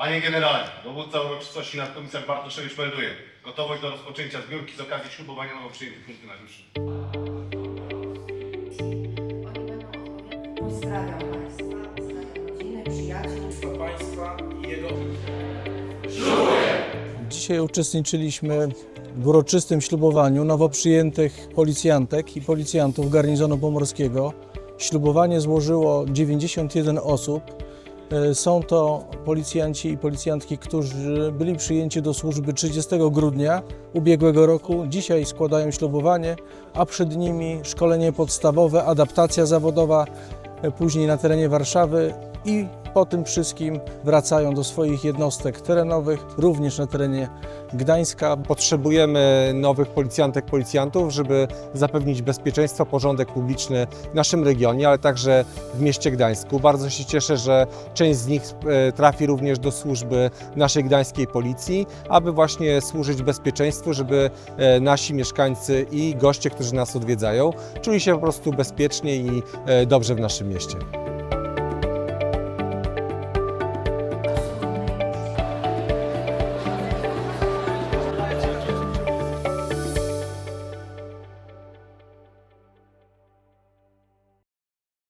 Panie generale, dowódca uroczystości nadkomisarz Bartoszewicz melduje gotowość do rozpoczęcia zbiórki z okazji ślubowania nowo przyjętych funkcjonariuszy. Pozdrawiam Państwa, pozdrawiam rodziny, przyjaciół. państwa i jego Dzisiaj uczestniczyliśmy w uroczystym ślubowaniu nowo przyjętych policjantek i policjantów garnizonu pomorskiego. Ślubowanie złożyło 91 osób. E, Są to policjanci i policjantki, którzy byli przyjęci do służby 30 grudnia ubiegłego roku. Dzisiaj składają ślubowanie, a przed nimi szkolenie podstawowe, adaptacja zawodowa, e, później na terenie Warszawy i po tym wszystkim wracają do swoich jednostek terenowych, również na terenie Gdańska. Potrzebujemy nowych policjantek, policjantów, żeby zapewnić bezpieczeństwo, porządek publiczny w naszym regionie, ale także w mieście Gdańsku. Bardzo się cieszę, że część z nich e, trafi również do służby naszej gdańskiej policji, aby właśnie służyć bezpieczeństwu, żeby e, nasi mieszkańcy i goście, którzy nas odwiedzają, czuli się po prostu bezpiecznie i e, dobrze w naszym mieście.